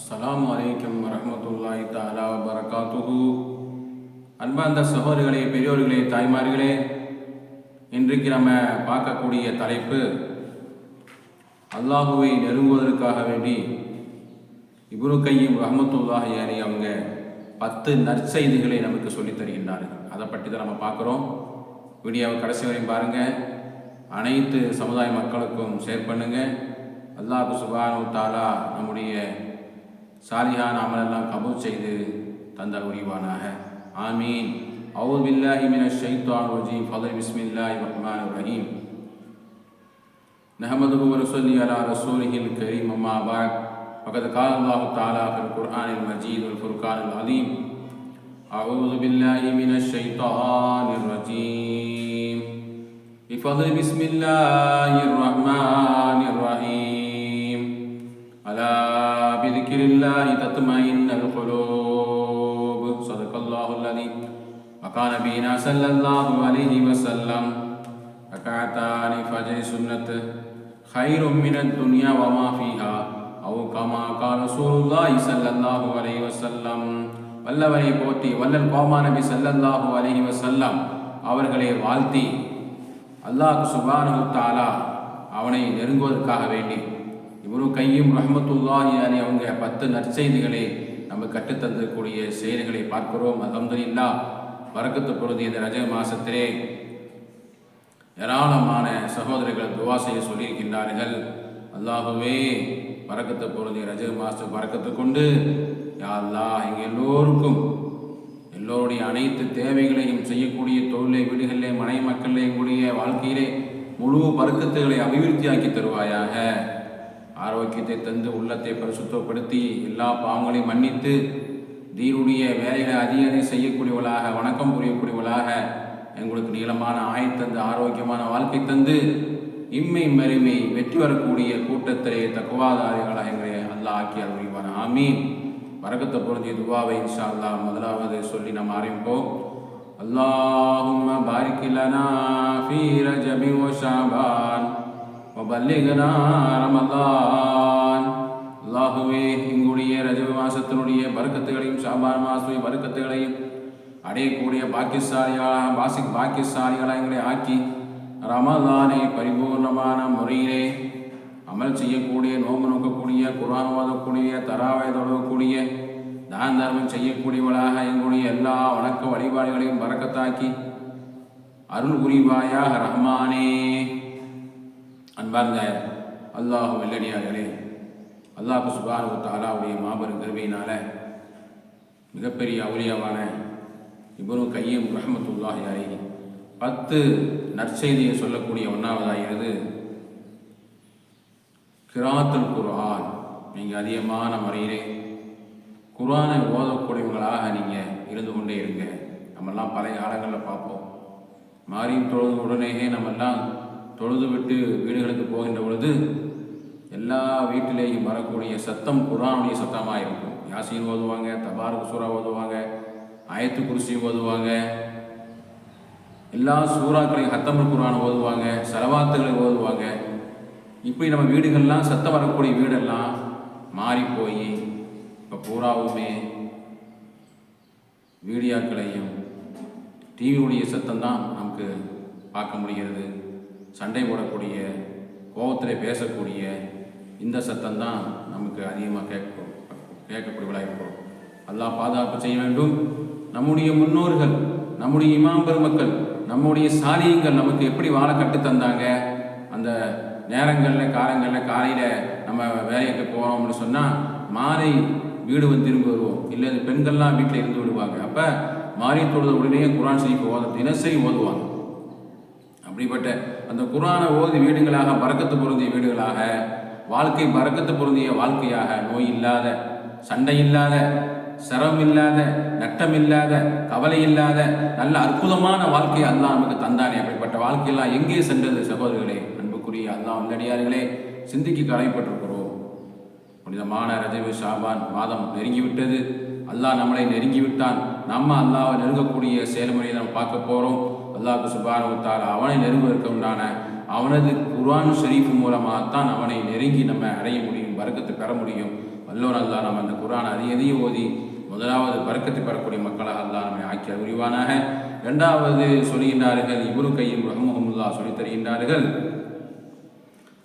அஸ்லாம் வலைக்கம் வரஹ்மத்துல்லாஹி தாலா வரகாத்துஹு அன்பார்ந்த சகோதரிகளே பெரியோர்களே தாய்மார்களே இன்றைக்கு நம்ம பார்க்கக்கூடிய தலைப்பு அல்லாஹுவை நெருங்குவதற்காக வேண்டி இப்னு கையும் ரஹமத்துல்லாஹி அலி அவங்க பத்து நற்செய்திகளை நமக்கு சொல்லித் தருகின்றார்கள் அதை பற்றி தான் நம்ம பார்க்குறோம். வீடியோவை கடைசி வரையும் பாருங்கள் அனைத்து சமுதாய மக்களுக்கும் ஷேர் பண்ணுங்கள் அல்லாஹ் சுபானு தாலா நம்முடைய சாலிஹான அமலெல்லாம் கபூல் செய்து தந்தால் உரிவானாக ஆமீன் அவுது பில்லாஹி மினஷ் ஷைத்தான் ரஜீம் ஃபதல் பிஸ்மில்லாஹி ரஹ்மான் ரஹீம் نحمده ونصلي على رسوله الكريم أما بعد فقد قال الله تعالى في القرآن المجيد والفرقان العظيم أعوذ بالله من الشيطان الرجيم بفضل بسم الله الرحمن الرحيم ألا بذكر الله تطمئن القلوب صدق الله الذي وقال بنا صلى الله عليه وسلم ركعتان فجر سنة خير من الدنيا وما فيها أو كما قال رسول الله صلى الله عليه وسلم வல்லவனை போற்றி வல்லல் கோமா நபி ஸல்லல்லாஹு அலைஹி வஸல்லம் அவர்களை வாழ்த்தி அல்லாஹ் சுபானு தாலா அவனை நெருங்குவதற்காக வேண்டி இவரு கையும் ரஹமத்துல்லாஹி அலி அவங்க பத்து நற்செய்திகளை நம்ம கற்றுத்தந்தக்கூடிய செயல்களை பார்க்கிறோம். அல்ஹம்துலில்லா வரக்கத்து பொழுது இந்த ரஜ மாசத்திலே ஏராளமான சகோதரர்கள் துவா செய்ய சொல்லியிருக்கின்றார்கள். அல்லாஹுவே பறக்கத்தை பொழுது ரஜ மாசம் பறக்கத்தை கொண்டு யாழ்லா எங்கள் எல்லோருக்கும் எல்லோருடைய அனைத்து தேவைகளையும் செய்யக்கூடிய தொழிலை வீடுகளிலே மனை மக்களிலே கூடிய வாழ்க்கையிலே முழு பறக்கத்துகளை அபிவிருத்தியாக்கி தருவாயாக. ஆரோக்கியத்தை தந்து உள்ளத்தை பரிசுத்தப்படுத்தி எல்லா பாவங்களையும் மன்னித்து தீனுடைய வேலைகளை அதிகாரி செய்யக்கூடியவளாக வணக்கம் புரியக்கூடியவளாக எங்களுக்கு நீளமான ஆய் தந்து ஆரோக்கியமான வாழ்க்கை தந்து இம்மை மறுமை வெற்றி வரக்கூடிய கூட்டத்திலே தக்குவாதாரிகளாக எங்களை அல்லா ஆக்கி அறிவான ஆமீன். வரக்கத்தை பொருந்திய துபாவை இன்ஷா அல்லா முதலாவது சொல்லி நம்ம ஆரம்பிப்போம். அல்லாஹும் பாரிக்கிலனா ஃபீ ரஜபி ஓ وبلغنا رمضان அல்லாஹுவே எங்களுடைய ரஜப மாசத்தினுடைய பருக்கத்துகளையும் ஷாபான் மாசுடைய பருக்கத்துகளையும் அடையக்கூடிய பாக்கியசாலிகளாக பாசி பாக்கியசாலிகளாக எங்களை ஆக்கி ரமதானை பரிபூர்ணமான முறையிலே அமல் செய்யக்கூடிய நோம்பு நோக்கக்கூடிய குரான் ஓதக்கூடிய தராவை தொழக்கூடிய தான தர்மம் செய்யக்கூடியவளாக எங்களுடைய எல்லா வணக்க வழிபாடுகளையும் பறக்கத்தாக்கி அருள் புரிவாயாக ரஹ்மானே அன்பார்ந்த அல்லாஹ் வெள்ளடியார்களே அல்லாஹ் சுபானு தாலாவுடைய மாபெரும் கருவியினால் மிகப்பெரிய அவுலியாவான இவரும் கையும் ரஹமத்துல்லாஹி அலைஹி பத்து நற்செய்தியை சொல்லக்கூடிய ஒன்றாவதாகிறது கிராத்தல் குர்ஆன். நீங்கள் அதிகமான முறையிலே குரானை ஓதக்கூடியவங்களாக நீங்கள் இருந்து கொண்டே இருங்க. நம்மெல்லாம் பழைய காலங்களில் பார்ப்போம். மாறியும் தொழுது உடனேயே நம்மெல்லாம் தொழுது விட்டு வீடுகளுக்கு போகின்ற பொழுது எல்லா வீட்டிலேயும் வரக்கூடிய சத்தம் குரானுடைய சத்தமாக இருக்கும். யாசின் ஓதுவாங்க தபாருக்கு சூறா ஓதுவாங்க ஆயத்து குருசி ஓதுவாங்க. எல்லா சூறாக்களையும் ஹத்தமல் குரான் ஓதுவாங்க செலவாத்துகளை ஓதுவாங்க. இப்படி நம்ம வீடுகள்லாம் சத்தம் வரக்கூடிய வீடெல்லாம் மாறி போய் இப்போ பூராவுமே வீடியோக்களையும் டிவியுடைய சத்தம் தான் நமக்கு பார்க்க முடிகிறது. சண்டை போடக்கூடிய கோபத்தில் பேசக்கூடிய இந்த சத்தம் தான் நமக்கு அதிகமாக கேட்க கேட்கக்கூடியவளாக இருக்கிறோம் அல்லாஹ் பாதுகாப்பு செய்ய வேண்டும். நம்முடைய முன்னோர்கள் நம்முடைய இமாம் பெருமக்கள் நம்முடைய சாலியங்கள் நமக்கு எப்படி வாழ கட்டு தந்தாங்க? அந்த நேரங்களில் காலங்களில் காலையில் நம்ம வேலைக்கு போகிறோம்னு சொன்னால் மாலை வீடு வந்து திரும்பி வருவோம். இல்லை பெண்கள்லாம் வீட்டில் இருந்து விடுவாங்க. அப்போ மாறி தொழுத உடனே குரான் செய்ய ஓத தினசரி ஓதுவாங்க. அப்படிப்பட்ட அந்த குரானை ஓதி வீடுகளாக பறக்கத்து பொருந்திய வீடுகளாக வாழ்க்கை பறக்கத்து பொருந்திய வாழ்க்கையாக நோய் இல்லாத சண்டை இல்லாத சிரமம் இல்லாத நட்டம் இல்லாத கவலை இல்லாத நல்ல அற்புதமான வாழ்க்கை அல்லாஹ் நமக்கு தந்தானே. அப்படிப்பட்ட வாழ்க்கையெல்லாம் எங்கே சென்றது சகோதரர்களே? அன்புக்குரிய அல்லாஹ் உள்ளடியார்களே சிந்திக்கு கலைப்பட்டிருக்கிறோம் புனிதமான ரஜவி ஷாபான் மாதம் நெருங்கிவிட்டது. அல்லாஹ் நம்மளை நெருங்கி விட்டான் நம்ம அல்லாவை நெருங்கக்கூடிய செயல்முறையை நம்ம பார்க்க போகிறோம் அல்லாஹு சுபானுத்தால் அவனை நெருங்குவதற்கு உண்டான அவனது குரான் ஷரீஃப் மூலமாகத்தான் அவனை நெருங்கி நம்ம அடைய முடியும் வர்க்கத்தை பெற முடியும். வல்லோர் அல்லா நம்ம அந்த குரான் அதிகதையும் ஓதி முதலாவது பறக்கத்தை பெறக்கூடிய மக்களாக அல்லா நம்மை ஆக்கிய உரிவானாக இரண்டாவது சொல்கின்றார்கள் இவரு கையும் ரஹமுகமுல்லா சொல்லித் தருகின்றார்கள்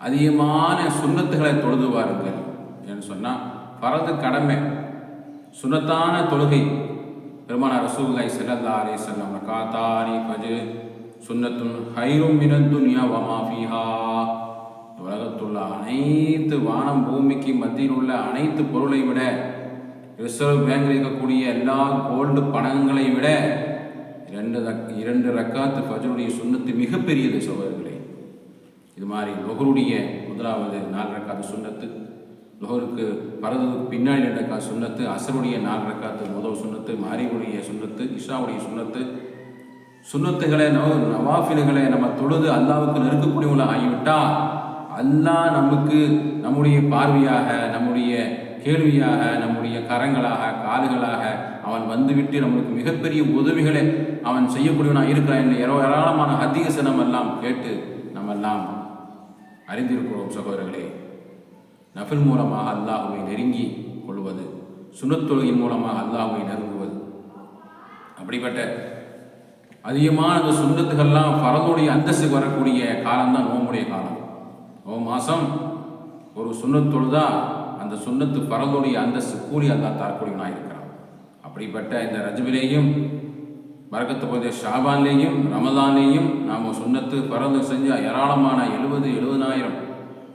அதிகமான சுண்ணத்துகளை தொழுது வாருங்கள் என்று சொன்னால் பரது கடமை சுனத்தான தொழுகை பெருமான ரசூலை செல்லல்லா அலே செல்லம் காத்தாரி பஜு சுன்னத்துன் ஹைரும் மினத்துன்யா வமா ஃபீஹா. உலகத்துள்ள அனைத்து வானம் பூமிக்கு மத்தியில் உள்ள அனைத்து பொருளை விட ரிசர்வ் பேங்கில் இருக்கக்கூடிய எல்லா கோல்டு பணங்களை விட இரண்டு ரக் இரண்டு ரக்காத்து ஃபஜருடைய சுண்ணத்து மிகப்பெரியது சகோதரர்களே. இது மாதிரி லொகருடைய முதலாவது நாலு ரக்காத்து சுண்ணத்து லோருக்கு பரதுக்கு பின்னாடி ரெண்டு ரக்காத்து சுண்ணத்து அசருடைய நாலு ரக்காத்து முதல் சுண்ணத்து மாரிவுடைய சுண்ணத்து இஷாவுடைய சுண்ணத்து சுண்ணத்துகளை நவ நவாஃபில்களை நம்ம தொழுது அல்லாவுக்கு நெருக்கக்கூடியவங்கள ஆகிவிட்டால் அல்லாஹ் நமக்கு நம்முடைய பார்வையாக நம்முடைய கேள்வியாக நம்முடைய கரங்களாக காதுகளாக அவன் வந்துவிட்டு நம்மளுக்கு மிகப்பெரிய உதவிகளை அவன் செய்யக்கூடியவனாக இருக்கிறான் என்று ஏரோ ஏராளமான ஹதீஸை நம்ம எல்லாம் கேட்டு நம்ம எல்லாம் அறிந்திருக்கிறோம் சகோதரர்களே. நஃபில் மூலமாக அல்லாஹுவை நெருங்கி கொள்வது சுனத்தொழுகின் மூலமாக அல்லாஹுவை நெருங்குவது. அப்படிப்பட்ட அதிகமான அந்த சுண்ணத்துகள்லாம் பரதுடைய அந்தஸ்துக்கு வரக்கூடிய காலம்தான் நோம்புடைய காலம். ஓ மாதம் ஒரு சுண்ணத்தொழுதா அந்த சுண்ணத்து பரதுடைய அந்தஸ்து கூலி அல்லா தரக்கூடியவனாக இருக்கிறான். அப்படிப்பட்ட இந்த ரஜபிலேயும் பறக்கத்து போதே ஷாபான்லேயும் ரமதான்லேயும் நாம் சுண்ணத்து பரந்து செஞ்ச ஏராளமான எழுபது எழுபதாயிரம்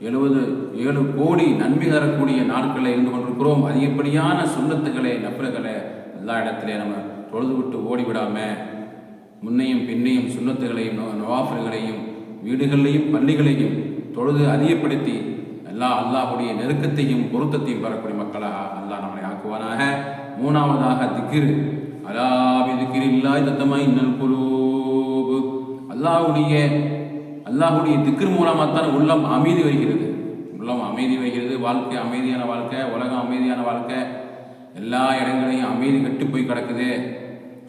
எழுபது ஏழு கோடி நன்மை தரக்கூடிய நாட்களில் இருந்து கொண்டிருக்கிறோம். அதிகப்படியான சுண்ணத்துகளை நப்பில்களை எல்லா இடத்துலையும் நம்ம தொழுது விட்டு ஓடிவிடாமல் முன்னையும் பின்னையும் சுண்ணத்துகளையும் நவாஃபர்களையும் வீடுகளையும் பள்ளிகளையும் தொழுது அதிகப்படுத்தி எல்லா அல்லாஹுடைய நெருக்கத்தையும் பொருத்தத்தையும் பெறக்கூடிய மக்களாக அல்லாஹ் நம்மளை ஆக்குவானாக. மூணாவதாக திக்கிரு அலாபி திக்கிரு இல்லாய் தத்தமாய் இன்னல் குலூபு. அல்லாஹுடைய அல்லாஹுடைய திக்கர் மூலமாக தான் உள்ளம் அமைதி வருகிறது உள்ளம் அமைதி வருகிறது வாழ்க்கை அமைதியான வாழ்க்கை உலகம் அமைதியான வாழ்க்கை. எல்லா இடங்களையும் அமைதி கட்டு போய் கிடக்குது.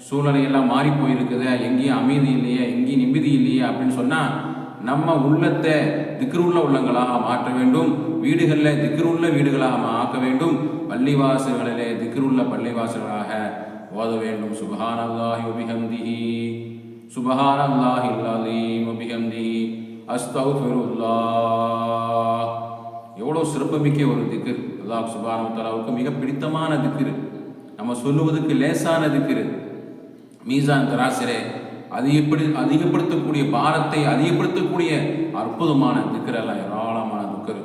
சூழ்நிலையெல்லாம் மாறி போயிருக்குது. எங்கேயும் அமைதி இல்லையே எங்கேயும் நிம்மதி இல்லையே அப்படின்னு சொன்னால் நம்ம உள்ளத்தை திக்ருள்ள உள்ளங்களாக மாற்ற வேண்டும். வீடுகளில் திக்ருள்ள வீடுகளாக ஆக்க வேண்டும். பள்ளிவாசல்களிலே திக்ருள்ள பள்ளிவாசல்களாக ஓத வேண்டும். சுபஹானல்லாஹி உபிஹம்திஹி சுபஹானல்லாஹி அலீம் உபிஹம்திஹி அஸ்தக்ஃபிருல்லாஹ். எவ்வளோ சிறப்புமிக்க ஒரு திக்ர். அல்லாஹ் சுபானு தலாவுக்கு மிக பிடித்தமான திக்ரு. நம்ம சொல்லுவதற்கு லேசான திக்ரு. மீசான் தராசிரே அதிகப்படி அதிகப்படுத்தக்கூடிய பாரத்தை அதிகப்படுத்தக்கூடிய அற்புதமான திக்கரெல்லாம் ஏராளமான துக்கர்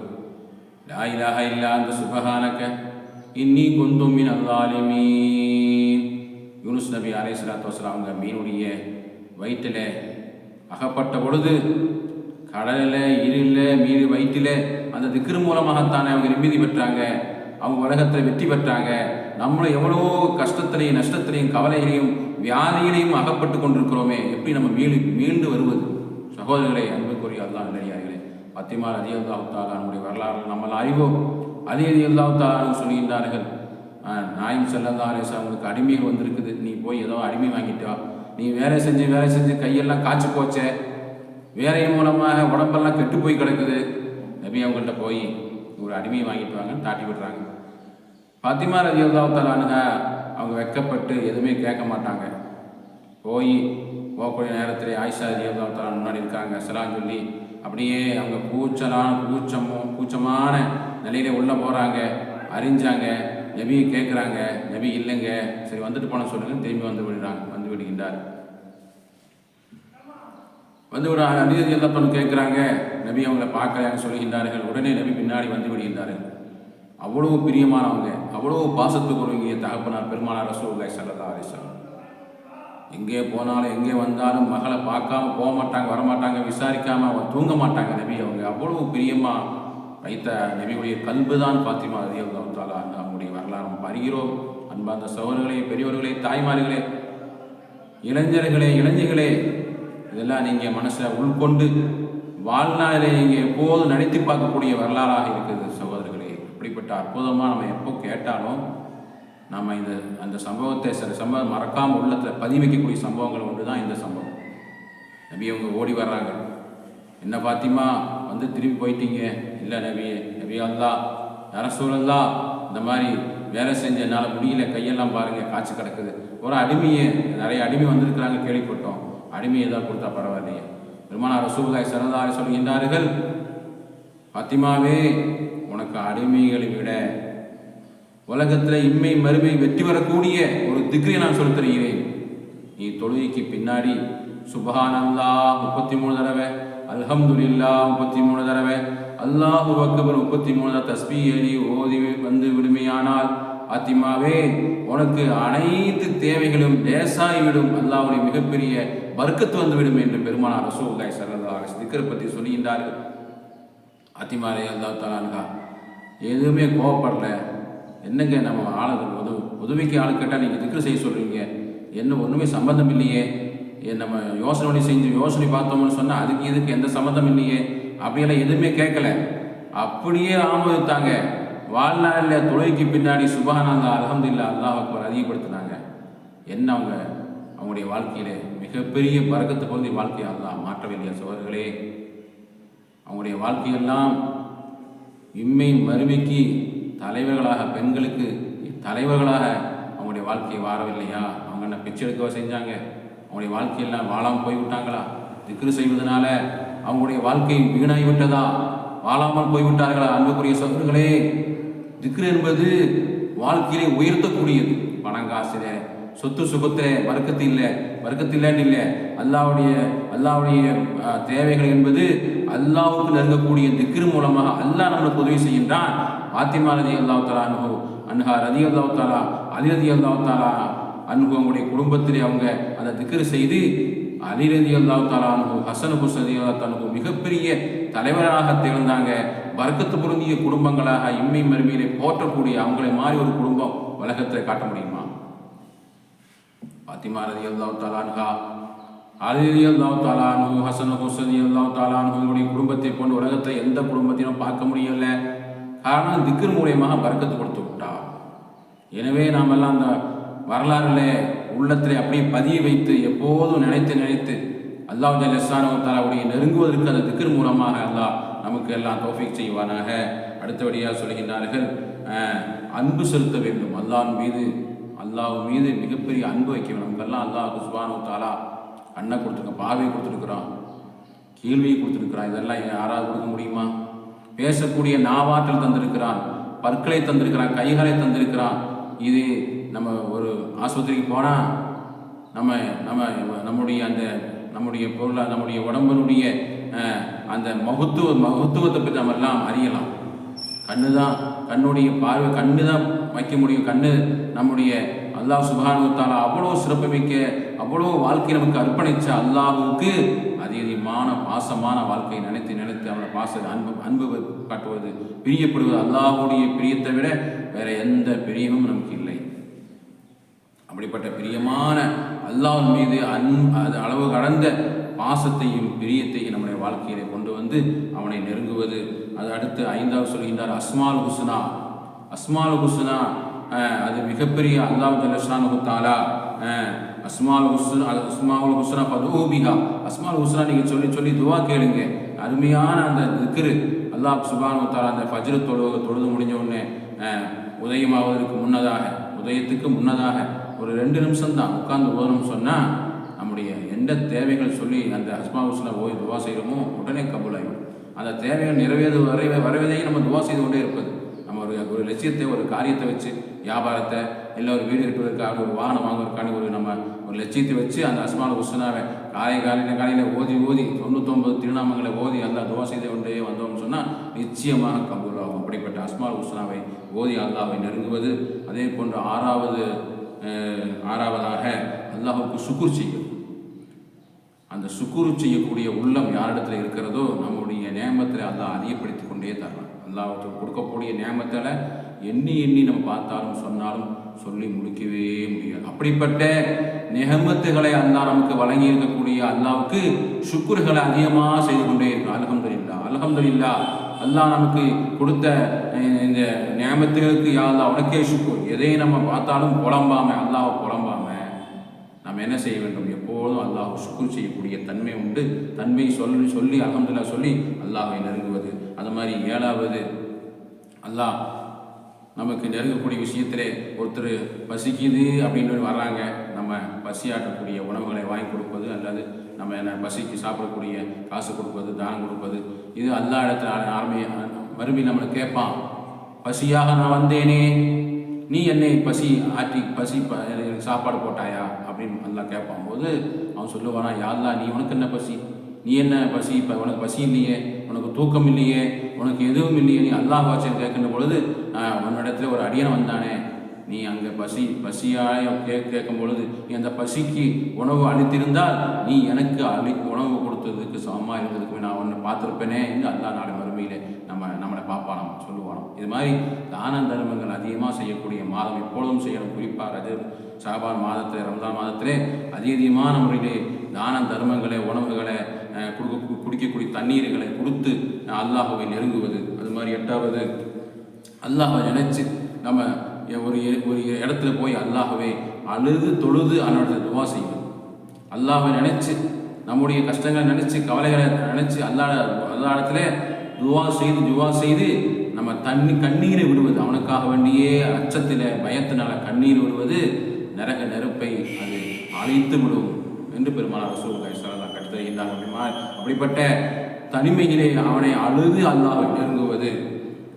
லாயிலாக இல்லா அந்த சுபகானக்க இன்னி கொந்தும் மீன் அல்லாலிமீன் யூனுஸ் நபி அலை சலாத்து வசலாம் அவங்க மீனுடைய வயிற்றில் அகப்பட்ட பொழுது கடலில் இருளில் மீன் வயிற்றில் அந்த திக்ரு மூலமாகத்தானே அவங்க நிம்மதி பெற்றாங்க. அவங்க உலகத்தில் வெற்றி பெற்றாங்க. நம்மளும் எவ்வளோ கஷ்டத்திலையும் நஷ்டத்திலையும் கவலைகளையும் வியாதிகளையும் அகப்பட்டு கொண்டிருக்கிறோமே. எப்படி நம்ம மீண்டு மீண்டு வருவது? சகோதரர்களை அன்புக்குரிய அல்லாஹ் நிலையார்களே பத்திமா அதி அல்லாஹாலா நம்முடைய வரலாறு நம்மளால் அறிவோம். அதே அதி அல்லாஹாலான்னு சொல்கின்றார்கள் நாயும் செல்லல்லா அவங்களுக்கு அடிமைகள் வந்திருக்குது. நீ போய் ஏதோ அடிமை வாங்கிட்டா நீ வேலை செஞ்சு வேலை செஞ்சு கையெல்லாம் காய்ச்சி போச்சே. வேலையின் மூலமாக உடம்பெல்லாம் கெட்டு போய் கிடக்குது. நபி அவங்கள்ட்ட போய் ஒரு அடிமையை வாங்கிட்டு வாங்க தாட்டி விடுறாங்க. பாத்திமா ரதி அல்லாத்தாலானுங்க அவங்க வெக்கப்பட்டு எதுவுமே கேட்க மாட்டாங்க. போய் போகக்கூடிய நேரத்தில் ஆயிஷா ரதி அல்லாத்தாலா முன்னாடி இருக்காங்க சலாம் சொல்லி அப்படியே அவங்க கூச்சலான கூச்சமும் கூச்சமான நிலையில உள்ளே போகிறாங்க அறிஞ்சாங்க நபியை கேட்குறாங்க. நபி இல்லைங்க சரி வந்துட்டு போன சொல்லுங்க திரும்பி வந்து விடுறாங்க வந்து விடுகின்றார். வந்து விட அலிரதி எல்லாத்தோடு கேட்குறாங்க நபி அவங்கள பார்க்கலன்னு சொல்லுகின்றார்கள். உடனே நபி பின்னாடி வந்து விடுகின்றார்கள். அவ்வளவு பிரியமானவங்க அவ்வளவு இங்கே தகப்பனார் பெருமானார் ரசூல்லாய் சல்லா அலிஸ்லாம் எங்கே போனாலும் எங்கே வந்தாலும் மகளை பார்க்காம போக மாட்டாங்க வரமாட்டாங்க விசாரிக்காம அவன் தூங்க மாட்டாங்க நபி அவங்க. அவ்வளவு பிரியமாக வைத்த நபியுடைய கல்பு தான் பாத்திமா ரதி அல்லாத்தாலா அவங்களுடைய வரலாறு. நம்ம அறிகிறோம் அன்பார்ந்த சகோதரர்களே பெரியவர்களே தாய்மார்களே இளைஞர்களே இளைஞர்களே இதெல்லாம் நீங்கள் மனசில் உள்கொண்டு வாழ்நாளிலே நீங்கள் எப்போதும் நடித்து பார்க்கக்கூடிய வரலாறாக இருக்குது சகோதரர்களே. இப்படிப்பட்ட அற்புதமாக நம்ம எப்போ கேட்டாலும் நம்ம இந்த அந்த சம்பவத்தை சில சம்பவம் மறக்காமல் உள்ளத்தில் பதிவிக்கக்கூடிய சம்பவங்கள் ஒன்று தான் இந்த சம்பவம். நபி அவங்க ஓடி வர்றாங்க. என்ன பாத்திமா வந்து திரும்பி போயிட்டீங்க? இல்லை நபி நபி அல்லா யார சூழல்லா இந்த மாதிரி வேலை செஞ்ச என்னால் முடியல கையெல்லாம் பாருங்கள் காய்ச்சி கிடக்குது. ஒரு அடிமையை நிறைய அடிமை வந்திருக்கிறாங்க கேள்விப்பட்டோம். அடிமையை தான் கொடுத்தா பரவாயில்லையே. பெருமானார் ரசூலாய் சரதாரி சொல்கின்றார்கள் பாத்திமாவே உனக்கு அடிமைகளை விட உலகத்தில் இம்மை மறுமை வெற்றி வரக்கூடிய ஒரு திக்ரியை நான் சொல்லித் தருகிறேன் நீ தொழுகைக்கு பின்னாடி சுபஹானல்லா முப்பத்தி மூணு தடவை அல்ஹம்துலில்லா முப்பத்தி மூணு தடவை அல்லாஹு அக்பர் முப்பத்தி மூணு தடவை ஏறி ஓதி வந்து விடுமையானால் ஆத்திமாவே உனக்கு அனைத்து தேவைகளும் லேசாகிவிடும் அல்லாவுடைய மிகப்பெரிய வர்க்கத்து வந்துவிடும் என்று பெருமானார் ரசூலுல்லாஹி சரதாக அலைஹி திக்கரை பற்றி சொல்லுகின்றார்கள் ஆத்திமாரே அல்லா தாலான்கா எதுவுமே கோவப்படல. என்னங்க நம்ம ஆளுகள் உதவு உதவிக்கு ஆள் கேட்டால் நீங்கள் திக்ரு செய்ய சொல்கிறீங்க என்ன ஒன்றுமே சம்மந்தம் இல்லையே. ஏ, நம்ம யோசனை செஞ்சு யோசனை பார்த்தோம்னு சொன்னால் அதுக்கு இதுக்கு எந்த சம்மந்தம் இல்லையே. அப்படியெல்லாம் எதுவுமே கேட்கல. அப்படியே ஆமோதித்தாங்க. வாழ்நாளில் தொழுகைக்கு பின்னாடி சுபஹானந்தா அலமதுல்லா அல்லாஹ் அக்பர் அதிகப்படுத்தினாங்க. என்ன அவங்க? அவங்களுடைய வாழ்க்கையில மிகப்பெரிய பறக்கத்து பொருந்தி வாழ்க்கையை அல்லாஹ் மாற்றவில்லையா சோழர்களே அவங்களுடைய வாழ்க்கையெல்லாம் இம்மை மறுமைக்கு தலைவர்களாக பெண்களுக்கு தலைவர்களாக அவங்களுடைய வாழ்க்கையை வாரவில்லையா? அவங்க என்ன பிச்சை எடுக்கவா செஞ்சாங்க? அவங்களுடைய வாழ்க்கையெல்லாம் வாழாமல் போய்விட்டாங்களா திக்ரு செய்வதனால அவங்களுடைய வாழ்க்கை வீணாகி விட்டதா? வாழாமல் போய்விட்டார்களா அன்புக்குரிய சகோதரர்களே திக்ரு என்பது வாழ்க்கையிலே உயர்த்தக்கூடியது. பணம் காசுல சொத்து சுகத்தை வர்க்கத்து இல்லை வர்க்கத்து இல்லைன்னு இல்லை. அல்லாவுடைய அல்லாவுடைய தேவைகள் என்பது அல்லாவுக்கு நெருங்கக்கூடிய திக்ரு மூலமாக அல்லாஹ் நம்மளுக்கு உதவி செய்கின்றான். பாத்திமா ரதி அல்லாஹ் தாலா அனுகு அன்ஹா ரதி அல்லாஹ் தாலா அலி ரதி அல்லாஹ் தாலா அன்பு அவங்களுடைய குடும்பத்திலே அவங்க அந்த திக்ரு செய்து அலி ரதி அல்லாஹ் தாலா அனுகு ஹசன் ஹுசதி அல்லாஹ் தாலு மிகப்பெரிய தலைவராக திகழ்ந்தாங்க. வர்க்கத்து பொருந்திய குடும்பங்களாக இம்மை மறுமையிலே போற்றக்கூடிய அவங்களை மாதிரி ஒரு குடும்பம் உலகத்தில் காட்ட முடியுமா? பாத்திமா ரதி அல்லாஹ் தாலான்ஹா அலி ரதி தாலானு ஹசன் ஹுசதி அல்லாஹ் தாலானு குடும்பத்தை போன்ற உலகத்தில் எந்த குடும்பத்தையும் பார்க்க முடியல. காரணம் திக்ர் மூலியமாக வர்க்கத்து கொடுத்து விட்டா. எனவே நாம் எல்லாம் அந்த வரலாறுல உள்ளத்திலே அப்படியே பதிய வைத்து எப்போதும் நினைத்து நினைத்து அல்லாஹ் ஜல்லசானவத்தாலாவுடைய நெருங்குவதற்கு அந்த திக்கர் மூலமாக அல்லாஹ் நமக்கு எல்லாம் தோஃபிக் செய்வானாக. அடுத்தபடியாக சொல்கின்றார்கள் அன்பு செலுத்த வேண்டும். அல்லாஹ் மீது அல்லாஹ் மீது மிகப்பெரிய அன்பு வைக்க வேண்டும். நமக்கெல்லாம் அல்லாஹ் குஸ்பானு தாலா அண்ணன் கொடுத்துருக்கான் பார்வையை கொடுத்துருக்குறான் கேள்வியை கொடுத்துருக்குறான். இதெல்லாம் யாராவது கொடுக்க முடியுமா? பேசக்கூடிய நாவாற்றல் தந்திருக்கிறான் பற்களை தந்திருக்கிறான் கைகளை தந்திருக்கிறான். இது நம்ம ஒரு ஆஸ்பத்திரிக்கு போனால் நம்ம நம்ம நம்முடைய அந்த நம்முடைய பொருளாக நம்முடைய உடம்பினுடைய அந்த மகத்துவ மகத்துவத்தை பற்றி நம்ம எல்லாம் அறியலாம். கண்ணு தான் கண்ணுடைய பார்வை கண்ணு தான் வைக்க முடியும். கண்ணு நம்முடைய அல்லாஹ் சுபானுத்தாலா அவ்வளோ சிறப்புமிக்க அவ்வளோ வாழ்க்கை நமக்கு அர்ப்பணித்த அல்லாஹுவுக்கு அதிகமான பாசமான வாழ்க்கையை நினைத்து நினைத்து அவனை பாச அன்பு அன்பு காட்டுவது பிரியப்படுவது அல்லாஹுடைய பிரியத்தை விட வேற எந்த பிரியமும் நமக்கு இல்லை. அப்படிப்பட்ட பிரியமான அல்லாஹ் மீது அன் அது அளவு கடந்த பாசத்தையும் பிரியத்தையும் நம்முடைய வாழ்க்கையிலே கொண்டு வந்து அவனை நெருங்குவது. அது அடுத்து ஐந்தாவது சொல்கின்றார் அஸ்மால் ஹுஸ்னா. அஸ்மால் ஹுஸ்னா அது மிகப்பெரிய அல்லாஹ் ஜல்லஷானு தாலா அஸ்மால் ஹுஸ்னா அது அஸ்மாவுல் ஹுஸ்னா பதூபிகா அஸ்மால் ஹுஸ்னா நீங்கள் சொல்லி சொல்லி துவா கேளுங்க. அருமையான அந்த திக்ரு. அல்லாஹ் சுபானு தாலா அந்த ஃபஜ்ரு தொழு தொழுது முடிஞ்ச உடனே உதயமாவதற்கு முன்னதாக உதயத்துக்கு முன்னதாக ஒரு ரெண்டு நிமிஷம் தான் உட்காந்து ஓதணும் சொன்னால் நம்முடைய எந்த தேவைகள் சொல்லி அந்த அஸ்மா ஹவுஸில் ஓய் துவா செய்கிறோமோ உடனே கபூலாகிடும் அந்த தேவைகள் நிறைவேறு வரை வரவதையும் நம்ம துவா செய்து கொண்டே இருப்பது. நம்ம ஒரு ஒரு லட்சியத்தை ஒரு காரியத்தை வச்சு வியாபாரத்தை இல்லை ஒரு வீடு கட்டுவதற்காக ஒரு வாகனம் வாங்குவதற்கான ஒரு நம்ம ஒரு லட்சியத்தை வச்சு அந்த அஸ்மான உஷனாவை காலை காலையில் காலையில் ஓதி ஓதி தொண்ணூத்தொம்பது திருநாமங்களை ஓதி அந்த துவா செய்து கொண்டே வந்தோம்னு சொன்னால் நிச்சயமாக கபூலாகும். அப்படிப்பட்ட அஸ்மால் ஹுஸ்னாவை ஓதி அல்லாவை நெருங்குவது. அதே போன்று ஆறாவது ஆறாவதாக அல்லாஹுக்கு சுக்குர் செய்யும். அந்த சுக்குரு செய்யக்கூடிய உள்ளம் யாரிடத்துல இருக்கிறதோ நம்முடைய நேமத்தில் அல்லாஹ் அதிகப்படுத்தி கொண்டே தரலாம். அல்லாஹ்வுக்கு கொடுக்கக்கூடிய நேமத்தில் எண்ணி எண்ணி நம்ம பார்த்தாலும் சொன்னாலும் சொல்லி முடிக்கவே முடியாது. அப்படிப்பட்ட நெகமத்துகளை அல்லா நமக்கு வழங்கி இருக்கக்கூடிய அல்லாவுக்கு சுக்குர்களை அதிகமாக செய்து கொண்டே இருக்கும் அல்ஹம்துலில்லா அல்ஹம்துலில்லா அல்லாஹ் நமக்கு கொடுத்த இந்த நியமத்துகளுக்கு யாழ்லா உனக்கே சுக்கும் எதையும் நம்ம பார்த்தாலும் புலம்பாம அல்லாஹ் புலம்பாம நம்ம என்ன செய்ய வேண்டும்? எப்போதும் அல்லாஹ் சுக்குர் செய்யக்கூடிய தன்மை உண்டு. தன்மை சொல்லி சொல்லி அகமதுல்லா சொல்லி அல்லாஹை நெருங்குவது. அது மாதிரி ஏழாவது அல்லாஹ் நமக்கு நெருங்கக்கூடிய விஷயத்திலே ஒருத்தர் பசிக்குது அப்படின்னு வர்றாங்க. நம்ம பசியாற்றக்கூடிய உணவுகளை வாங்கி கொடுப்பது அல்லது நம்ம என்ன பசிக்கு சாப்பிடக்கூடிய காசு கொடுப்பது தானம் கொடுப்பது இது எல்லா இடத்துல ஆரம்பி மறுபடி நம்மளை கேட்பான். பசியாக நான் வந்தேனே நீ என்னை பசி ஆற்றி பசி ப எனக்கு சாப்பாடு போட்டாயா? அப்படின்னு நல்லா கேட்பான். போது அவன் சொல்லுவானா யாருலா நீ உனக்கு என்ன பசி? நீ என்ன பசி? இப்போ உனக்கு பசி இல்லையே உனக்கு தூக்கம் இல்லையே உனக்கு எதுவும் இல்லையே நீ அல்லாஹ் வாச்சன் கேட்கின்ற பொழுது ஆஹ், உன்னிடத்துல ஒரு அடியன் வந்தானே நீ அங்கே பசி பசியாய கே கேட்கும் பொழுது நீ அந்த பசிக்கு உணவு அளித்திருந்தால் நீ எனக்கு அளி உணவு கொடுத்ததுக்கு சமமாக இருந்ததுக்கு நான் உன்னை பார்த்துருப்பேனே என்று அல்லா நாடு மறுமையிலே நம்ம நம்மளை பார்ப்பானாம் சொல்லுவானோம். இது மாதிரி தான தர்மங்கள் அதிகமாக செய்யக்கூடிய மாதம் எப்பொழுதும் செய்யணும். குறிப்பாக அது சாபான் மாதத்தில் ரம்ஜான் மாதத்திலே அதிகமான முறையிலே தான தர்மங்களை உணவுகளை கொடுக்க குடிக்கக்கூடிய தண்ணீர்களை கொடுத்து அல்லாஹுவை நெருங்குவது. அது மாதிரி எட்டாவது அல்லாஹை நினைச்சு நம்ம ஒரு ஒரு இடத்துல போய் அல்லாஹவே அழுது தொழுது அவனோட துவா செய்யும் அல்லாஹை நினச்சி நம்முடைய கஷ்டங்களை நினச்சி கவலைகளை நினச்சி அல்லாஹ் அல்லா இடத்துல துவா செய்து துவா செய்து நம்ம தண்ணி கண்ணீரை விடுவது அவனுக்காக வேண்டியே அச்சத்தில் பயத்தினால கண்ணீர் விடுவது நரக நெருப்பை அது அழைத்து விடும் என்று பெருமானார் ரசூல் கைசலாம் கட்டுத்தருகின்றார் அப்படிமா அப்படிப்பட்ட தனிமையிலே அவனை அழுது அல்லாஹ் நெருங்குவது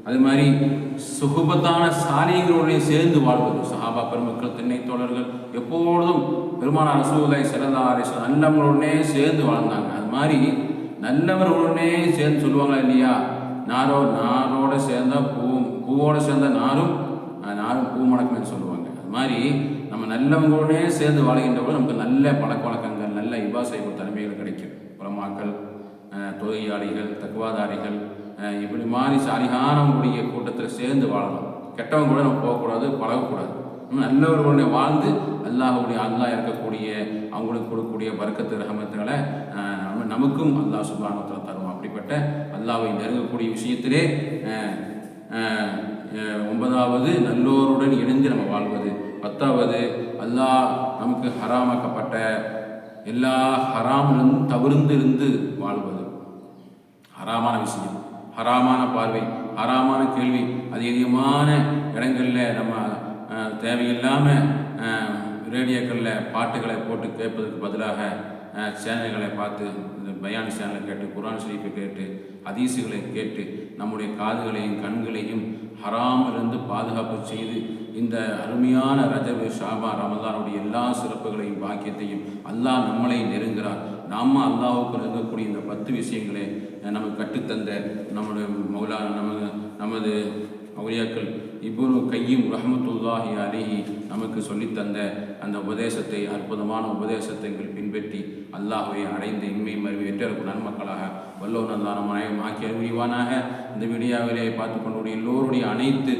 அது மாதிரி சுகுபத்தான சாலிகளுடைய சேர்ந்து வாழ்வது சஹாபா பெருமக்கள் திண்ணை தோழர்கள் எப்பொழுதும் பெருமான ரசூலை சிறந்தா நல்லவங்களுடனே சேர்ந்து வாழ்ந்தாங்க. அது மாதிரி நல்லவர்களுடனே சேர்ந்து சொல்லுவாங்களா இல்லையா? நாரோ நாரோட சேர்ந்தா பூ பூவோட சேர்ந்த நாரும் நாரும் பூ மணக்கும்னு சொல்லுவாங்க. அது மாதிரி நம்ம நல்லவங்களுடனே சேர்ந்து வாழ்கின்ற போது நமக்கு நல்ல பழக்க வழக்கங்கள் நல்ல இபாசை தலைமைகள் கிடைக்கும். புறமாக்கள் தொழிலாளிகள் தக்குவாதாரிகள் இப்படி மாதிரி சாலிகானவங்களுடைய கூட்டத்தில் சேர்ந்து வாழணும். கெட்டவங்க கூட நம்ம போகக்கூடாது பழகக்கூடாது. நல்லவர்களுடைய வாழ்ந்து அல்லாஹுடைய அல்லாஹ் இருக்கக்கூடிய அவங்களுக்கு கொடுக்கக்கூடிய வர்க்கத்து ரகமத்துகளை நம்ம நமக்கும் அல்லாஹ் சுபானத்தில் தருவோம் அப்படிப்பட்ட அல்லாவை நெருங்கக்கூடிய விஷயத்திலே ஒன்பதாவது நல்லோருடன் இணைந்து நம்ம வாழ்வது. பத்தாவது அல்லாஹ் நமக்கு ஹராமாக்கப்பட்ட எல்லா ஹராமிலிருந்தும் தவிர்ந்து இருந்து வாழ்வது. ஹராமான விஷயம். ஹராமான பார்வை ஹராமான கேள்வி. அதிகமான இடங்களில் நம்ம தேவையில்லாமல் ரேடியோக்களில் பாட்டுகளை போட்டு கேட்பதற்கு பதிலாக சேனல்களை பார்த்து இந்த பயான் சேனலை கேட்டு குரான் ஷரீஃபை கேட்டு அதீசுகளை கேட்டு நம்முடைய காதுகளையும் கண்களையும் ஹராமிலிருந்து பாதுகாப்பு செய்து இந்த அருமையான ரஜபு ஷாபா ரமதானுடைய எல்லா சிறப்புகளையும் பாக்கியத்தையும் அல்லாஹ் நம்மளை நெருங்கிறார் நாம அல்லாஹுக்கு நெருங்கக்கூடிய இந்த பத்து விஷயங்களை நமக்கு கற்றுத்தந்த நம்முடைய மௌலா நமது நமது மௌரியாக்கள் இவ்வளவு கையும் ரஹமத்துல்லாஹி அலிஹி நமக்கு சொல்லித்தந்த அந்த உபதேசத்தை அற்புதமான உபதேசத்தை பின்பற்றி அல்லாஹை அடைந்து இன்மை மறுவி வெற்றிருக்கும் நன்மக்களாக வல்லோ நல்லாரமாயம் ஆக்கி அறிவுரிவானாக இந்த மீடியாவிலே பார்த்து கொண்டுடைய எல்லோருடைய அனைத்து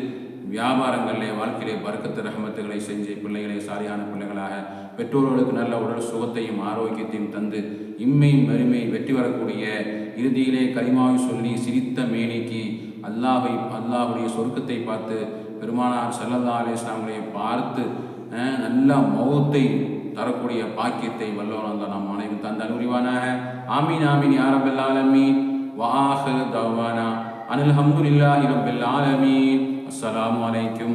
வியாபாரங்களிலே வாழ்க்கையிலே பறக்கத்து ரஹமத்துகளை செஞ்சு பிள்ளைகளை சாரியான பிள்ளைகளாக பெற்றோர்களுக்கு நல்ல உடல் சுகத்தையும் ஆரோக்கியத்தையும் தந்து இம்மையும் மறுமை வெற்றி வரக்கூடிய இறுதியிலே கரிமாவை சொல்லி சிரித்த மேனிக்கு அல்லாஹை அல்லாஹுடைய சொர்க்கத்தை பார்த்து பெருமானார் சல்லல்லா அலிஸ்லாமலை பார்த்து நல்ல மௌத்தை தரக்கூடிய பாக்கியத்தை வல்லவன் நம் அனைவரும் தந்த அனுரிவானாக ஆமீன் ஆமீன் யாரபெல் ஆலமீன். தவானா. அனில் ஹம்துலில்லாஹி ரப்பில் ஆலமீன். അസ്സലാമു അലൈക്കും.